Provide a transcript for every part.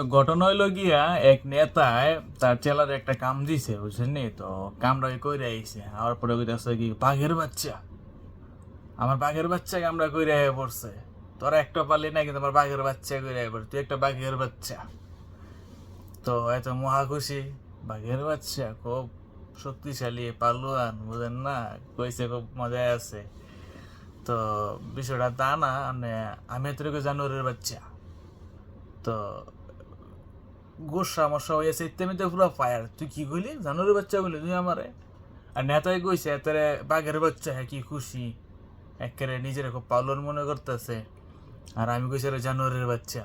তো ঘটনা হইল গিয়া এক নেতায় তার চেলার একটা কাম দিছে, বুঝছেন নি? তো কামটা কইরে আইছে আর পরে কইতাছে কি, বাঘের বাচ্চা, আমার বাঘের বাচ্চা কামড়া কইরে আয়া পড়ছে, তোরা একটা পারলি না কিন্তু আমার বাঘের বাচ্চা কইরে আয়া পড়ছে, তুই একটা বাঘের বাচ্চা। তো এত মহা খুশি, বাঘের বাচ্চা, খুব শক্তিশালী পালুয়ান বুঝেন না? কইছে খুব মজায় আছে। তো বিষয়টা তা না মানে আমি তোর জানুয়ারির বাচ্চা। তো গোসা মশা হয়েছে ইত্যামিতে পুরো ফায়ার তুই কি কইলি? জানুয়ারির বাচ্চা বলি তুই আমারে? আর নেতাই কইছে এতারে বাঘের বাচ্চা হ্যাঁ কি খুশি? একেবারে নিজের খুব পালন মনে করতেছে। আর আমি কইছি রে জানুয়ারির বাচ্চা।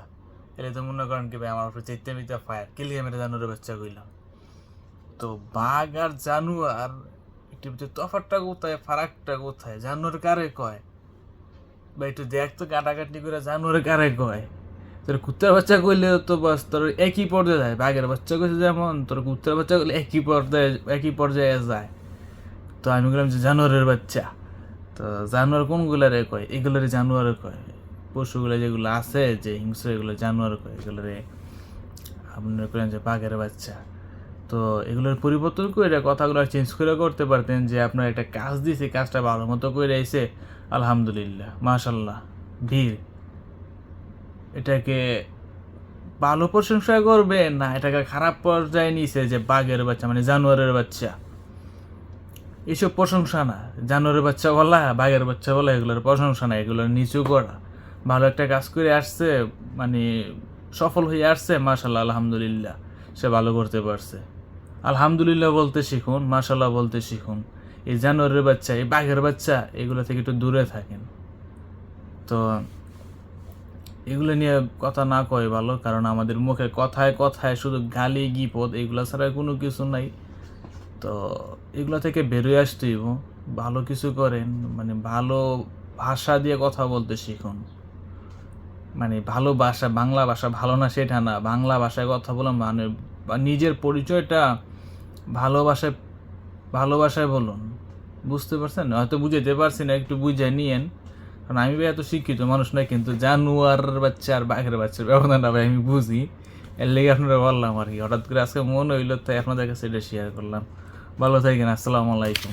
এলে তো মনে করেন কি, ভাই, আমার উপরে চিত্তে ফায়ার কিলি আমি জানুয়ারির বাচ্চা কইলাম। তো বাঘ আর জানুয়ার, একটু তফাতটা কোথায়, ফারাকটা কোথায়? জানুয়ার কারে কয়? বা একটু দেখ তো, কাটাকাটি করে জানুয়ার কারে কয়? তোর কুত্তার বাচ্চা কইলে তো বাস, তোর একই পর্যায়ে যায়, বাঘের বাচ্চা কইছে যেমন, তোর কুত্তার বাচ্চা কইলে একই পর্যায়ে একই পর্যায়ে যায়। তো আমি বললাম যে জানোয়ারের বাচ্চা। তো জানোয়ার কোনগুলারে কয়? এগুলোরে জানোয়ারে কয়। পশুগুলো যেগুলো আছে, যে হিংস্র, এগুলো জানোয়ার কয়। এগুলোরে আপনার করেন যে বাঘের বাচ্চা। তো এগুলোর পরিবর্তন করে কথাগুলো চেঞ্জ করে করতে পারতেন যে আপনার একটা কাজ দিয়েছে কাজটা ভালো মতো করে আইছে। আলহামদুলিল্লাহ মাশাল্লাহ ভিড়। এটাকে ভালো প্রশংসা করবে না, এটাকে খারাপ পর্যায়ে নিছে যে বাঘের বাচ্চা মানে জানোয়ারের বাচ্চা। এসব প্রশংসা না। জানোয়ারের বাচ্চা বলা, বাঘের বাচ্চা বলা, এগুলোর প্রশংসা না এগুলোর নিচু করা। ভালো একটা কাজ করে আসছে মানে সফল হয়ে আসছে মাশাল্লাহ আলহামদুলিল্লাহ, সে ভালো করতে পারছে। আলহামদুলিল্লাহ বলতে শিখুন মাশাল্লাহ বলতে শিখুন। এই জানোয়ারের বাচ্চা, এই বাঘের বাচ্চা, এগুলো থেকে একটু দূরে থাকেন। তো এগুলো নিয়ে কথা না কয় ভালো, কারণ আমাদের মুখে কথায় কথায় শুধু গালি, গিপদ এগুলো ছাড়া কোনো কিছু নাই। তো এগুলো থেকে বেরোয় আসতে হইব। ভালো কিছু করেন মানে ভালো ভাষা দিয়ে কথা বলতে শিখুন। মানে ভালো ভাষা, বাংলা ভাষা ভালো না সেটা না। বাংলা ভাষায় কথা বলুন মানে নিজের পরিচয়টা ভালোবাসায় ভালোবাসায় বলুন। বুঝতে পারছেন? হয়তো বুঝাইতে পারছি না, একটু বুঝে নিয়েন। কারণ আমি ভাই এত শিক্ষিত মানুষ নয় কিন্তু জানুয়ার বাচ্চা আর বাঘের বাচ্চার ব্যবধানটা ভাই আমি বুঝি। এর লেগে আপনারা বললাম আর কি। হঠাৎ করে আজকে মনে হইল, তাই আপনাদের কাছে এটা শেয়ার করলাম। ভালো থাকেন, আসসালামু আলাইকুম।